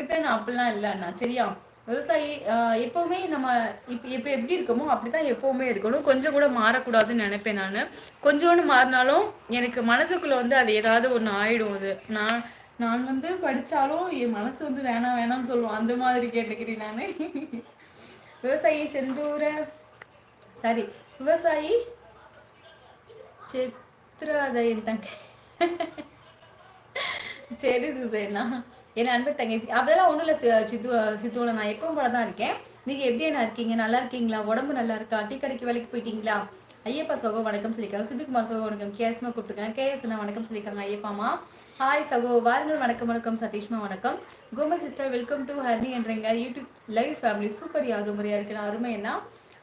சித்தன் அப்படிலாம் இல்லைண்ணா சரியா விவசாயி எப்போவுமே நம்ம இப்போ இப்போ எப்படி இருக்கோமோ அப்படி தான் எப்போவுமே இருக்கணும். கொஞ்சம் கூட மாறக்கூடாதுன்னு நினைப்பேன் நான். கொஞ்சோண்டு மாறினாலும் எனக்கு மனசுக்குள்ளே வந்து அது ஏதாவது ஒன்று ஆயிடும் அது. நான் நான் வந்து படித்தாலும் என் மனசு வந்து வேணாம் வேணாம்னு சொல்லுவோம் அந்த மாதிரி கேட்டுக்கிறேன் நான். விவசாயி செந்தூர சாரி விவசாயி சித்ராதயன் தங்க சரி சுசேனா. என் அன்பு தங்கச்சி. அதெல்லாம் ஒன்றும் இல்லை சித்து சித்துவில் நான் எப்பவும் போல தான் இருக்கேன். நீங்கள் எப்படி என்ன இருக்கீங்க? நல்லா இருக்கீங்களா? உடம்பு நல்லா இருக்கா? டீ கடைக்கு வேலைக்கு போயிட்டீங்களா? ஐயப்பா சகோ வணக்கம் சொல்லியிருக்காங்க. சித்துக்குமார் சகோ வணக்கம். கேஎஸ்மா கூப்பிட்டுருக்காங்க. கேஎஸ்னா வணக்கம் சொல்லியிருக்காங்க ஐயப்பாமா ஹாய் சகோ. வாரங்கள் வணக்கம் வணக்கம். சதீஷ்மா வணக்கம். கோம சிஸ்டர் வெல்கம் டு ஹர்னி என்றங்க யூடியூப் லைவ் ஃபேமிலி சூப்பர் யாதோ முறையாக இருக்கிற அருமை என்ன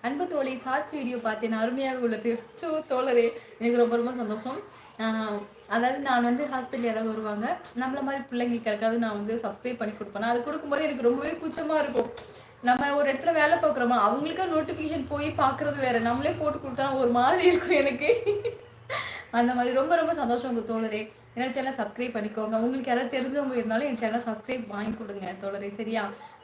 அன்பு தோழி ஷார்ட்ஸ் வீடியோ பார்த்தேன் அருமையாக உள்ளது. சோ தோழரே எனக்கு ரொம்ப ரொம்ப சந்தோஷம். அதாவது நான் வந்து ஹாஸ்பிட்டல் யாராவது வருவாங்க நம்மள மாதிரி பிள்ளைங்களுக்கு இருக்காது நான் வந்து சப்ஸ்கிரைப் பண்ணி கொடுப்பேன் அது கொடுக்கும்போது எனக்கு ரொம்பவே கூச்சமாக இருக்கும். நம்ம ஒரு இடத்துல வேலை பார்க்குறோமா அவங்களுக்கா நோட்டிஃபிகேஷன் போய் பார்க்குறது வேறு. நம்மளே போட்டு கொடுத்தா ஒரு மாதிரி இருக்கும் எனக்கு. அந்த மாதிரி ரொம்ப ரொம்ப சந்தோஷம் உங்கள் தோழரே. என்னோட சேனல் சப்ஸ்கிரைப் பண்ணிக்கோங்க. உங்களுக்கு யாராவது தெரிஞ்சவங்க இருந்தாலும் என் சேனல் சப்ஸ்கிரைப் வாங்கி கொடுங்க தோழரே சரியா?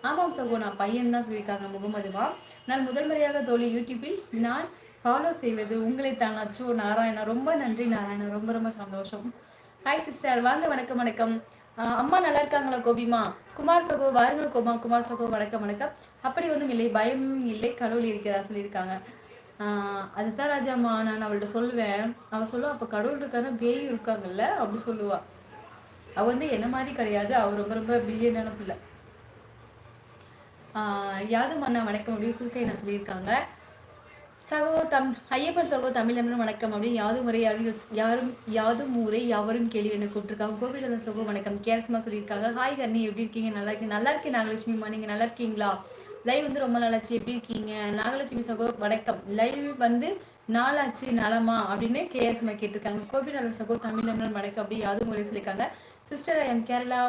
ஆமாம் சகோ நான் பையன் தான் சொல்லியிருக்காங்க முகமதுவா. நான் முதல் முறையாக தோழி யூடியூப்பில் நான் ஃபாலோ செய்வது உங்களை தான். அச்சோ நாராயணா ரொம்ப நன்றி நாராயணா ரொம்ப ரொம்ப சந்தோஷம். ஹாய் சிஸ்டர் வாங்க வணக்கம் வணக்கம். அம்மா நல்லா இருக்காங்களா கோபிமா? குமார் சகோ வாருங்கள் கோபா. குமார் சகோ வணக்கம் வணக்கம். அப்படி ஒன்றும் இல்லை பயம் இல்லை கடவுள் இருக்கிறா சொல்லியிருக்காங்க. அதுதான் ராஜாம்மா நான் அவள்கிட்ட சொல்லுவேன். அவள் சொல்லுவா அப்போ கடவுள் இருக்கானா பேயும் இருக்காங்கல்ல? அப்படி சொல்லுவா. அவள் வந்து என்ன மாதிரி கிடையாது. அவள் ரொம்ப ரொம்ப பில்லியனான பிள்ளை. யாதும் அண்ணா வணக்கம் அப்படின்னு சூசைனா சொல்லியிருக்காங்க. சகோ தம் ஐயப்பன் சகோ தமிழன் வணக்கம் அப்படின்னு யாதும் முறை யாரும் யாரும் யாதும் ஊரே யாவரும் கேள்வி என்ன கூப்பிட்டுருக்காங்க. கோபிலன் சகோ வணக்கம். கேரசமா சொல்லியிருக்காங்க. ஹாய் கண்ணி எப்படி இருக்கீங்க? நல்லா இருக்கீங்க நல்லா இருக்கேன் நாகலட்சுமிமா நீங்கள் நல்லா இருக்கீங்களா? லைவ் வந்து ரொம்ப நல்லாச்சு எப்படி இருக்கீங்க? நாகலட்சுமி சகோ வணக்கம். லைவ் வந்து நாளாச்சு நலமா அப்படின்னு கேஎஸ்மா கேட்டிருக்காங்க. கோபிநாதன் சகோ தமிழன் வணக்கம். அப்படி யாரும் முறை சொல்லியிருக்காங்க. சிஸ்டர் ஐ எம் கேரளா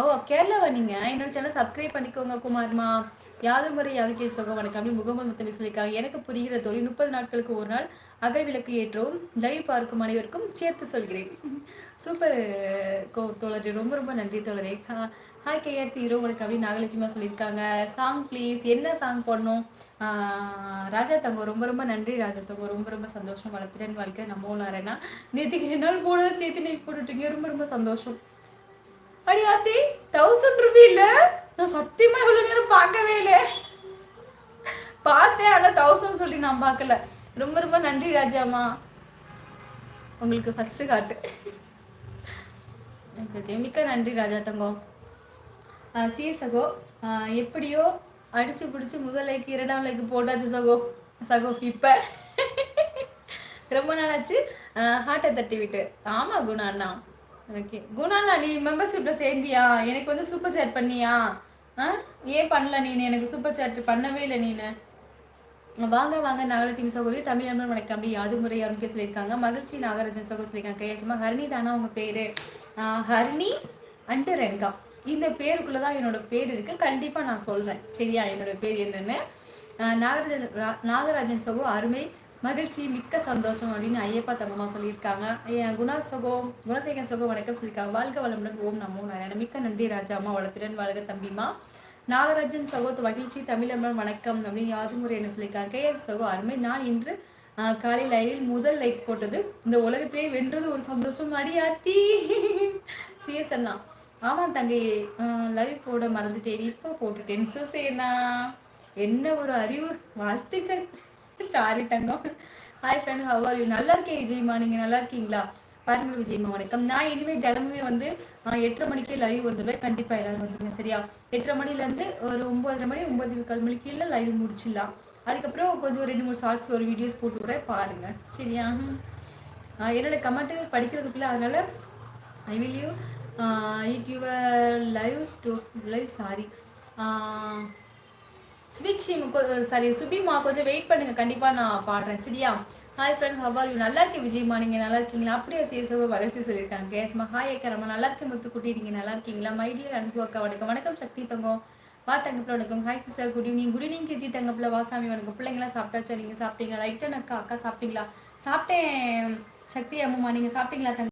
ஓ கேரளாவா நீங்கள் என்னோட சேனல் சப்ஸ்கிரைப் பண்ணிக்கோங்க குமார்மா. யாதும் முறை யாருக்கே சகோ வணக்கம் அப்படி முகமது முத்தமி சொல்லியிருக்காங்க. எனக்கு புரிகிற தொழில் முப்பது நாட்களுக்கு ஒரு நாள் அகல் விளக்கு ஏற்றவும் லைவ் பார்க்கும் அனைவருக்கும் சேர்த்து சொல்கிறேன். சூப்பர். கோ தோழர் ரொம்ப ரொம்ப நன்றி தோழரே. ஹாய் கேஆர்சி ஹீரோ உனக்கு அப்படி நாகலட்சுமா சொல்லியிருக்காங்க. சாங் ப்ளீஸ் என்ன சாங் போடணும்? ராஜா தங்கம் ரொம்ப ரொம்ப நன்றி. ராஜா தங்கம் ரொம்ப ரொம்ப சந்தோஷம். வளர்த்துறேன் வாழ்க்கை நம்ம நாரேனா நேற்றுக்கு ரெண்டு நாள் போனதை சேர்த்து நீ போட்டுட்டீங்க. ரொம்ப ரொம்ப சந்தோஷம். அடி ஆத்தி தௌசண்ட் ருபி இல்லை? நான் சத்தியமாக இவ்வளவு நேரம் பார்க்கவே இல்லை. பார்த்தேன் ஆனால் தௌசண்ட் சொல்லி நான் பார்க்கல. ரொம்ப ரொம்ப நன்றி ராஜாம்மா. உங்களுக்கு ஃபஸ்ட்டு காட்டு ஓகே மிக்க நன்றி ராஜா தங்கம். சி சகோ. எப்படியோ அடிச்சு பிடிச்சி முதல் லைக் இரண்டாம் லைக் போட்டாச்சு சகோ. சகோ இப்போ. ரொம்ப நாளாச்சு. ஹார்ட்டை தட்டி விட்டு. ஆமாம் குணா அண்ணா. ஓகே. குணாண்ணா நீ மெம்பர்ஷிப்பில் சேர்ந்தியா? எனக்கு வந்து சூப்பர் சேட் பண்ணியா? ஆ? ஏன் பண்ணல நீ எனக்கு சூப்பர் சாட் பண்ணவே இல்லை நீனு. வாங்க வாங்க நாகராஜன் சகோதரி. தமிழ் அம்மன் வணக்கம். அப்படி யாது முறை அவனுக்கு சொல்லியிருக்காங்க. மகிழ்ச்சி நாகராஜன் சகோதரி சொல்லியிருக்காங்க. கையாச்சமா ஹர்னி தானா உங்க பேரு? ஹர்னி அண்டு ரெங்கா. இந்த பேருக்குள்ளே தான் என்னோட பேர் இருக்கு. கண்டிப்பா நான் சொல்றேன். சரியா? என்னோட பேர் என்னன்னு. நாகராஜன் நாகராஜன் சகோ அருமை மகிழ்ச்சி மிக்க சந்தோஷம் அப்படின்னு ஐயப்பா தங்கம்மா சொல்லியிருக்காங்க. குணா சகோ குணசேகர் சகோ வணக்கம் சொல்லியிருக்காங்க. வாழ்க வளமுடன். ஓம் நமோ நாராயண மிக்க நன்றி ராஜா அம்மா வளத்துடன் வாழ்க தம்பிமா நாகராஜன் சகோ மகிழ்ச்சி தமிழம்மன் வணக்கம் அப்படின்னு யாதுமுறை என்ன சொல்லியிருக்காங்க? கே எஸ் சகோ அருமை. நான் இன்று காலை லைவில் முதல் லைக் போட்டது. இந்த உலகத்திலே வென்றது ஒரு சந்தோஷம் அடியாத்தி. சிஎஸ் அண்ணா ஆமாம் தங்கை. லைவ் போட மறந்துட்டேன். இப்போ போட்டுட்டேன். சுசேனா என்ன ஒரு அறிவு. வாழ்த்துக்கள். Sorry Thangam. Hi friend how are you நல்லா இருக்கேன் விஜய்மா. நீங்கள் நல்லா இருக்கீங்களா? பாருங்க விஜயமா வணக்கம். நான் இனிமேல் தினமுமே வந்து எட்டரை மணிக்கே லைவ் வந்துடுவேன் கண்டிப்பாக எல்லாரும் வந்துருங்க சரியா? எட்டரை மணிலேருந்து ஒரு ஒம்பதரை மணி ஒம்பது கால் மணிக்கு இல்லை லைவ் முடிச்சிடலாம். அதுக்கப்புறம் கொஞ்சம் ரெண்டு மூணு ஷார்ட்ஸ் ஒரு வீடியோஸ் போட்டு கூட பாருங்கள் சரியா? என்னோட கமெண்ட்டு படிக்கிறதுக்குள்ள அதனால் I will you it your live show live sorry Sweekshi sorry சுபிமா கொஞ்சம் வெயிட் பண்ணுங்க. கண்டிப்பாக நான் பாடுறேன் சரியா? Hi friend how are you நல்லா இருக்கு விஜய்மா. நீங்கள் நல்லா இருக்கீங்களா? அப்படியே சேசவ வளர்ச்சி சொல்லியிருக்காங்க. கேஸ்மா ஹாய் அக்கா நல்லா இருக்கேன் முத்துக்குட்டி. நீங்கள் நல்லா இருக்கீங்களா? மைடியர் அன்பு அக்கா வணக்கம். வணக்கம் சக்தி தங்கம். வா தங்கப்பில் வணக்கம். Hi sister good evening good evening Keerthi தங்கப்பில். வாசாமி வணக்கம். பிள்ளைங்களாம் சாப்பிட்டாச்சா? நீங்கள் சாப்பிட்டீங்களா? லைட்டன் அக்கா அக்கா சாப்பிட்டீங்களா? சாப்பிட்டேன் சக்தி அம்மா நீங்கள் சாப்பிட்டீங்களா தங்க